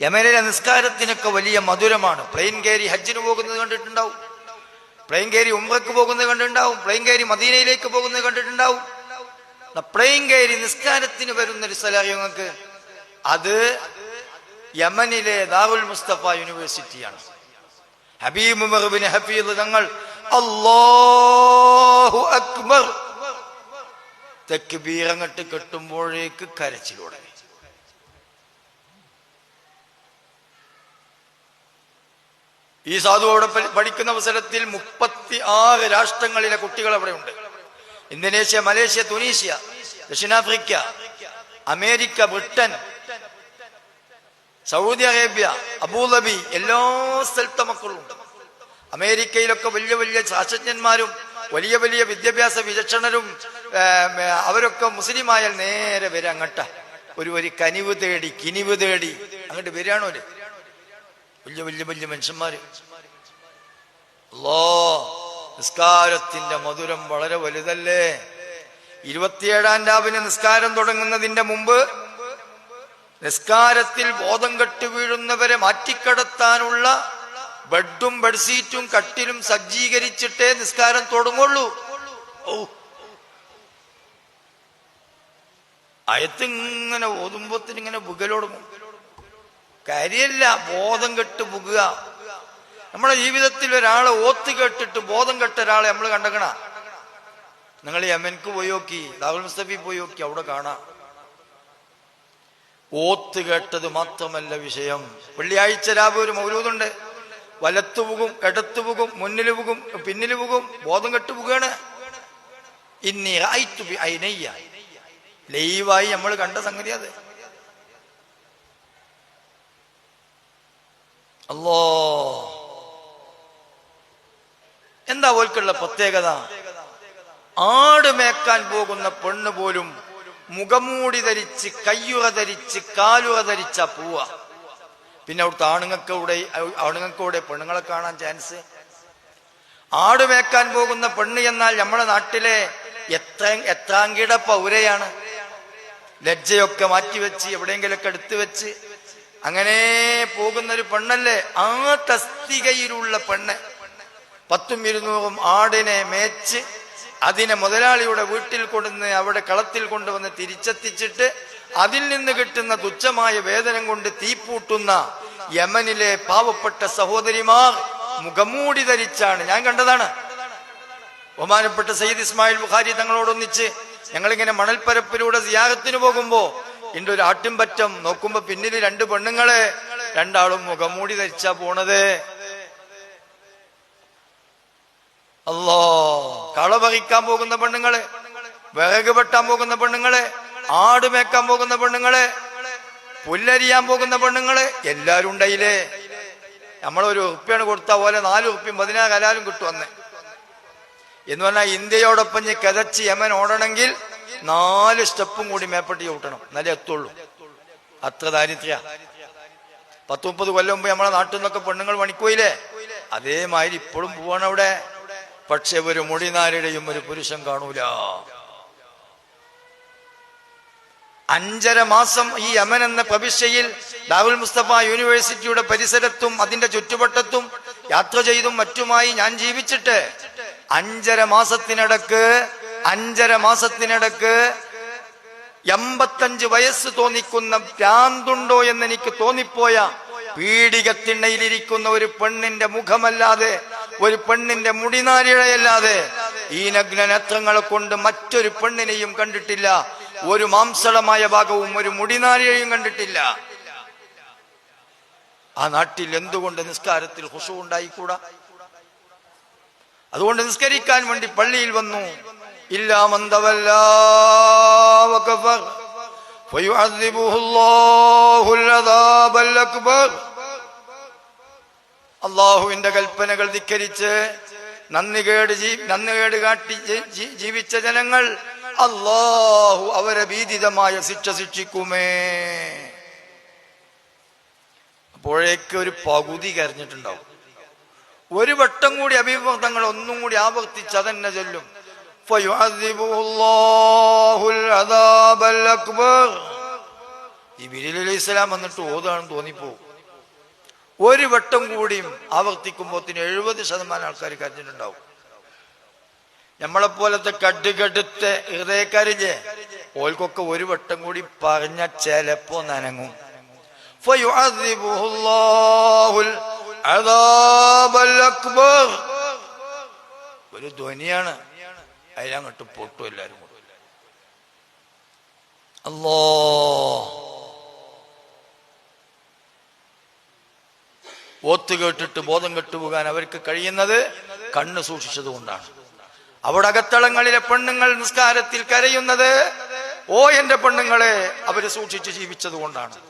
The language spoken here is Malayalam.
യമനിലെ നിസ്കാരത്തിനൊക്കെ വലിയ മധുരമാണ്. പ്ലെയിൻ കയറി ഹജ്ജിന് പോകുന്നത് കണ്ടിട്ടുണ്ടാവും. പ്ലെയിൻ കയറി ഉംറക്ക് പോകുന്നത് കണ്ടിട്ടുണ്ടാവും. പ്ലെയിൻ കയറി മദീനയിലേക്ക് പോകുന്നത് കണ്ടിട്ടുണ്ടാവും. പ്ലെയിൻ കയറി നിസ്കാരത്തിന് വരുന്ന ഒരു സ്ഥലം നിങ്ങൾക്ക് അത് യമനിലെ ദാറുൽ മുസ്തഫ യൂണിവേഴ്സിറ്റിയാണ് ഹബീബ് മെഹബിന് ഹഫീദ് തങ്ങൾ അല്ലാഹു അക്ബർ തെക്കുബീറങ്ങട്ട് കെട്ടുമ്പോഴേക്ക് കരച്ചിലൂടെ. ഈ സാധു അവിടെ പഠിക്കുന്ന അവസരത്തിൽ മുപ്പത്തി ആറ് രാഷ്ട്രങ്ങളിലെ കുട്ടികൾ അവിടെ ഉണ്ട്. ഇന്തോനേഷ്യ മലേഷ്യ തുനീഷ്യ ദക്ഷിണാഫ്രിക്ക America Britain Saudi Arabia Abu Dhabi എല്ലാ സ്ഥലത്തെ മക്കളുണ്ട്. അമേരിക്കയിലൊക്കെ വലിയ വലിയ ശാസ്ത്രജ്ഞന്മാരും വലിയ വലിയ വിദ്യാഭ്യാസ വിചക്ഷണരും അവരൊക്കെ മുസ്ലിമായാൽ നേരെ വരെ അങ്ങട്ട. ഒരു ഒരു കനിവ് തേടി കിനിവ് തേടി അങ്ങോട്ട് വരികയാണോ വലിയ വലിയ വലിയ മനുഷ്യന്മാര്. അല്ലോ നിസ്കാരത്തിന്റെ മധുരം വളരെ വലുതല്ലേ? ഇരുപത്തിയേഴാം രാവിലെ നിസ്കാരം തുടങ്ങുന്നതിന്റെ മുമ്പ് നിസ്കാരത്തിൽ ബോധം കെട്ട് വീഴുന്നവരെ മാറ്റിക്കടത്താനുള്ള ബെഡും ബെഡ്ഷീറ്റും കട്ടിലും സജ്ജീകരിച്ചിട്ടേ നിസ്കാരം തുടങ്ങുള്ളൂ. ഓ അയത്തിങ്ങനെ ഓതുമ്പോത്തിന് ഇങ്ങനെ ബുഗലോടുങ്ങും കാര്യമില്ല ബോധം കെട്ട് പുകുക. നമ്മുടെ ജീവിതത്തിൽ ഒരാളെ ഓത്ത് കേട്ടിട്ട് ബോധം കെട്ട ഒരാളെ നമ്മൾ കണ്ടക്കണ നിങ്ങൾ യമൻക്ക് പോയി നോക്കി ദാവുൽ മുസ്തഫി പോയി നോക്കി അവിടെ കാണാം. ഓത്ത് കേട്ടത് മാത്രമല്ല വിഷയം. വെള്ളിയാഴ്ച രാവ് ഒരു മൗലൂദുണ്ട്. വലത്തു പോകും ഇടത്തു പോകും മുന്നിൽ പോകും പിന്നിൽ പോകും ബോധം കെട്ടു ഇന്നീ ഇന്നി ടു ബി ഐനയ്യ ലൈവായി നമ്മൾ കണ്ട സംഗതി അത്. അല്ലോ എന്താ ഓൽക്കുള്ള പ്രത്യേകത? ആട് മേക്കാൻ പോകുന്ന പെണ്ണ് പോലും മുഖമൂടി ധരിച്ച് കയ്യുറ ധരിച്ച് കാലുറ ധരിച്ച പോവ. പിന്നെ അവിടുത്തെ ആണുങ്ങൾക്കൂടെ ആണുങ്ങൾക്കൂടെ പെണ്ണുങ്ങളെ കാണാൻ ചാൻസ് ആട് മേക്കാൻ പോകുന്ന പെണ്ണ് എന്നാൽ നമ്മുടെ നാട്ടിലെ എത്ര എത്രാങ്കിട പൗരയാണ് ലജ്ജയൊക്കെ മാറ്റിവെച്ച് എവിടെയെങ്കിലൊക്കെ എടുത്തു വെച്ച് അങ്ങനെ പോകുന്ന ഒരു പെണ്ണല്ലേ? ആ തസ്തികയിലുള്ള പെണ്ണ്. പത്തും ഇരുന്നൂറും ആടിനെ മേച്ച് അതിനെ മുതലാളിയുടെ വീട്ടിൽ കൊണ്ടുവന്ന് അവിടെ കളത്തിൽ കൊണ്ടുവന്ന് തിരിച്ചെത്തിച്ചിട്ട് അതിൽ നിന്ന് കിട്ടുന്ന തുച്ഛമായ വേതനം കൊണ്ട് തീപ്പൂട്ടുന്ന യമനിലെ പാവപ്പെട്ട സഹോദരിമാർ മുഖമൂടി ധരിച്ചാണ്. ഞാൻ കണ്ടതാണ്. ബഹുമാനപ്പെട്ട സയ്യിദ് ഇസ്മായിൽ ബുഖാരി തങ്ങളോടൊന്നിച്ച് ഞങ്ങളിങ്ങനെ മണൽപ്പരപ്പിലൂടെ സിയാഹത്തിന് പോകുമ്പോ എന്റെ ഒരു ആട്ടിൻപറ്റം നോക്കുമ്പോ പിന്നിൽ രണ്ട് പെണ്ണുങ്ങളെ. രണ്ടാളും മുഖംമൂടി ധരിച്ചാ പോണത്. അല്ലോ കള പറിക്കാൻ പോകുന്ന പെണ്ണുങ്ങൾ വിറക് വെട്ടാൻ പോകുന്ന പെണ്ണുങ്ങൾ ആട് മേക്കാൻ പോകുന്ന പെണ്ണുങ്ങൾ പുല്ലരിയാൻ പോകുന്ന പെണ്ണുങ്ങൾ എല്ലാരും ഉണ്ടായില്ലേ നമ്മളൊരു ഉറുപ്പിയാണ് കൊടുത്ത പോലെ നാല് ഉറുപ്പിയും പതിനാറ് കലാലും കിട്ടുവന്നെ എന്ന് പറഞ്ഞാൽ ഇന്ത്യയോടൊപ്പം ഈ കതച്ച് യമൻ ഓടണമെങ്കിൽ നാല് സ്റ്റെപ്പും കൂടി മേപ്പെട്ട് ചവിട്ടണം. എന്നാലേ എത്തുള്ളൂ. അത്ര ദാരിദ്ര്യ. പത്ത് മുപ്പത് കൊല്ലം മുമ്പ് നമ്മളെ നാട്ടിൽ നിന്നൊക്കെ പെണ്ണുങ്ങൾ പണിക്കോയില്ലേ അതേമാതിരി ഇപ്പോഴും പോവാണ് അവിടെ. പക്ഷെ ഒരു മുടിനാരുടെയും ഒരു പുരുഷൻ കാണൂല. അഞ്ചര മാസം ഈ യമൻ എന്ന പ്രവിശ്യയിൽ ദാവുൽ മുസ്തഫ യൂണിവേഴ്സിറ്റിയുടെ പരിസരത്തും അതിന്റെ ചുറ്റുവട്ടത്തും യാത്ര ചെയ്തും മറ്റുമായി ഞാൻ ജീവിച്ചിട്ട് അഞ്ചര മാസത്തിനിടക്ക് അഞ്ചര മാസത്തിനിടക്ക് എൺപത്തഞ്ച് വയസ്സ് തോന്നിക്കുന്ന ഭ്രാന്തുണ്ടോ എന്ന് എനിക്ക് തോന്നിപ്പോയ പീഡികത്തിണ്ണയിലിരിക്കുന്ന ഒരു പെണ്ണിന്റെ മുഖമല്ലാതെ ഒരു പെണ്ണിന്റെ മുടിനാരിഴയല്ലാതെ ഈ നഗ്ന നേത്രങ്ങളെ കൊണ്ട് മറ്റൊരു പെണ്ണിനെയും കണ്ടിട്ടില്ല. ഒരു മാംസളമായ ഭാഗവും ഒരു മുടിനാരിഴയും കണ്ടിട്ടില്ല. ആ നാട്ടിൽ എന്തുകൊണ്ട് നിസ്കാരത്തിൽ ഹുസു ഉണ്ടായിക്കൂടാ അതുകൊണ്ട് നിസ്കരിക്കാൻ വേണ്ടി പള്ളിയിൽ വന്നു. അള്ളാഹുവിന്റെ കൽപ്പനകൾ ധിക്കരിച്ച് നന്ദികേട് ജീ നന്ദി കേട് കാട്ടി ജീവിച്ച ജനങ്ങൾ അള്ളാഹു അവരെ ഭീതിതമായ ശിക്ഷ ശിക്ഷിക്കുമേ. അപ്പോഴേക്ക് ഒരു പകുതി കരഞ്ഞിട്ടുണ്ടാവും. ഒരു വട്ടം കൂടി അഭിമുഖങ്ങൾ ഒന്നും കൂടി ആവർത്തിച്ച് അതന്നെ ചൊല്ലും. فيعذبه الله العذاب الأكبر ഈ ബിരിൽ അലൈഹി സ്വലാം വന്നിട്ട് ഓതാണെന്ന് തോന്നിപ്പോ ഒരു വട്ടം കൂടിയും ആവർത്തിക്കുമ്പോത്തിന് എഴുപത് ശതമാനം ആൾക്കാർ കരഞ്ഞിട്ടുണ്ടാവും നമ്മളെപ്പോലത്തെ കടുകടുത്ത ഹൃദയക്കാരില്ലേ ഓൽക്കൊക്കെ ഒരു വട്ടം കൂടി പറഞ്ഞ ചിലപ്പോ നനങ്ങും فيعذبه الله العذاب الأكبر. ഒരു ധ്വനിയാണ് അതിലങ്ങോട്ട് പൊട്ടും എല്ലാരും കൂടി. അല്ലോ. ഓത്ത് കേട്ടിട്ട് ബോധം കെട്ടുപോകാൻ അവർക്ക് കഴിയുന്നത് കണ്ണ് സൂക്ഷിച്ചത് കൊണ്ടാണ്. അവിടെ അകത്തളങ്ങളിലെ പെണ്ണുങ്ങൾ നിസ്കാരത്തിൽ കരയുന്നത് ഓ എന്റെ പെണ്ണുങ്ങളെ അവർ സൂക്ഷിച്ച് ജീവിച്ചത് കൊണ്ടാണ്.